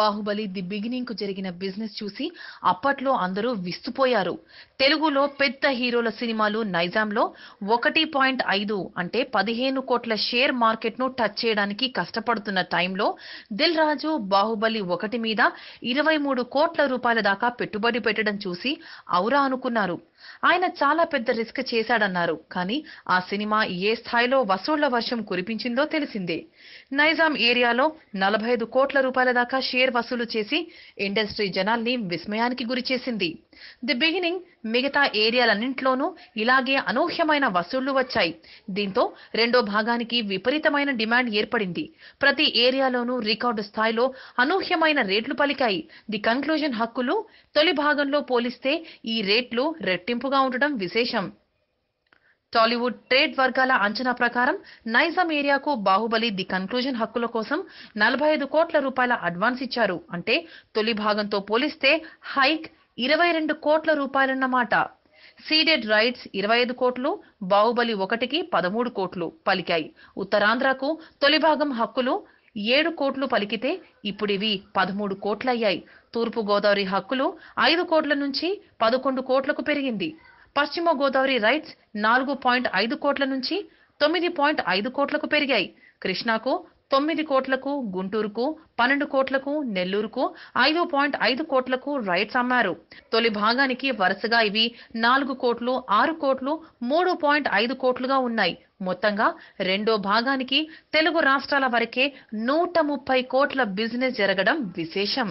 Baahubali the బిగినింగ్కు జరిగిన business చూసి అప్పట్లో అందరూ విస్తుపోయారు. తెలుగులో పెద్ద హీరోల సినిమాలు నైజాంలో ఒకటి పాయింట్ ఐదు అంటే పదిహేను కోట్ల షేర్ మార్కెట్ను టచ్ చేయడానికి కష్టపడుతున్న టైంలో దిల్ రాజు బాహుబలి ఒకటి మీద ఇరవై మూడు కోట్ల రూపాయల దాకా పెట్టుబడి పెట్టడం చూసి ఔరా అనుకున్నారు. ఆయన చాలా పెద్ద రిస్క్ చేశాడన్నారు కానీ ఆ సినిమా ఏ స్థాయిలో వసూళ్ళ వర్షం కురిపించిందో తెలిసిందే. నైజాం ఏరియాలో నలభై ఐదు కోట్ల రూపాయల దాకా షేర్ వసూలు చేసి ఇండస్ట్రీ జనాల్ని విస్మయానికి గురి చేసింది. ది బిగినింగ్ మిగతా ఏరియాలన్నింటిలోనూ ఇలాగే అనూహ్యమైన వసూళ్ళు వచ్చాయి. దీంతో రెండో భాగానికి విపరీతమైన డిమాండ్ ఏర్పడింది. ప్రతి ఏరియాలోనూ రికార్డు స్థాయిలో అనూహ్యమైన రేట్లు పలికాయి. ది కంక్లూజన్ హక్కులు తొలి భాగంలో పోలిస్తే ఈ రేట్లు రెట్టింపుగా ఉండడం విశేషం. టాలీవుడ్ ట్రేడ్ వర్గాల అంచనా ప్రకారం నైజాం ఏరియాకు బాహుబలి ది కన్క్లూజన్ హక్కుల కోసం నలభై ఐదు కోట్ల రూపాయల అడ్వాన్స్ ఇచ్చారు. అంటే తొలి భాగంతో పోలిస్తే హైక్ ఇరవై రెండు కోట్ల రూపాయలన్నమాట సీడెడ్ రైట్స్ ఇరవై ఐదు కోట్లు బాహుబలి ఒకటికి పదమూడు కోట్లు పలికాయి. ఉత్తరాంధ్రకు తొలి భాగం హక్కులు ఏడు కోట్లు పలికితే ఇప్పుడివి పదమూడు కోట్లయ్యాయి. తూర్పు గోదావరి హక్కులు ఐదు కోట్ల నుంచి పదకొండు కోట్లకు పెరిగింది. పశ్చిమ గోదావరి రైట్స్ నాలుగు పాయింట్ ఐదు కోట్ల నుంచి తొమ్మిది పాయింట్ ఐదు కోట్లకు పెరిగాయి. కృష్ణాకు తొమ్మిది కోట్లకు గుంటూరుకు పన్నెండు కోట్లకు నెల్లూరుకు ఐదు పాయింట్ ఐదు కోట్లకు రైట్స్ అమ్మారు. తొలి భాగానికి వరుసగా ఇవి నాలుగు కోట్లు ఆరు కోట్లు మూడు పాయింట్ ఐదు కోట్లుగా ఉన్నాయి. మొత్తంగా రెండో భాగానికి తెలుగు రాష్ట్రాల వరకే నూట ముప్పై కోట్ల బిజినెస్ జరగడం విశేషం.